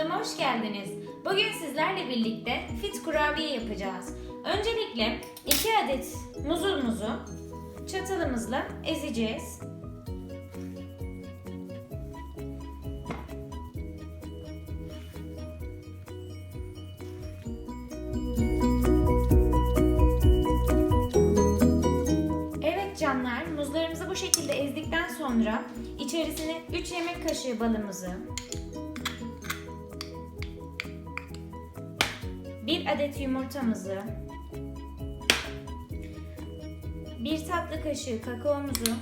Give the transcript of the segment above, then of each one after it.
hoş geldiniz. Bugün sizlerle birlikte fit kurabiye yapacağız. Öncelikle 2 adet muzumuzu çatalımızla ezeceğiz. Evet canlar, muzlarımızı bu şekilde ezdikten sonra içerisine 3 yemek kaşığı balımızı, 1 adet yumurtamızı, 1 tatlı kaşığı kakaomuzu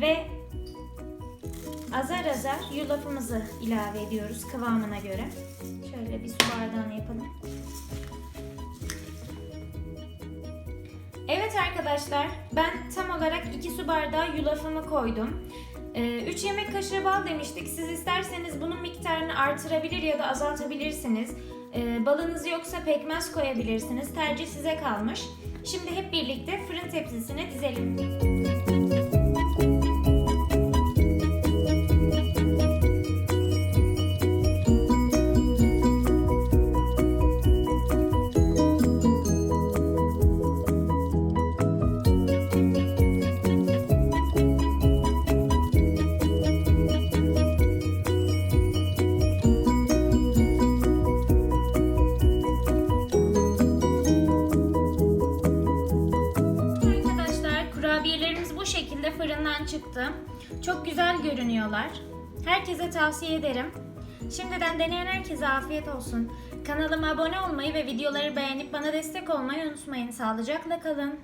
ve azar azar yulafımızı ilave ediyoruz kıvamına göre. Şöyle bir su bardağına yapalım. Evet arkadaşlar, ben tam olarak 2 su bardağı yulafımı koydum. 3 yemek kaşığı bal demiştik. Siz isterseniz bunun miktarını artırabilir ya da azaltabilirsiniz. Ee, balınız yoksa pekmez koyabilirsiniz. Tercih size kalmış. Şimdi hep birlikte fırın tepsisine dizelim. Arkadaşlar bu şekilde fırından çıktı. Çok güzel görünüyorlar. Herkese tavsiye ederim. Şimdiden deneyen herkese afiyet olsun. Kanalıma abone olmayı ve videoları beğenip bana destek olmayı unutmayın. Sağlıcakla kalın.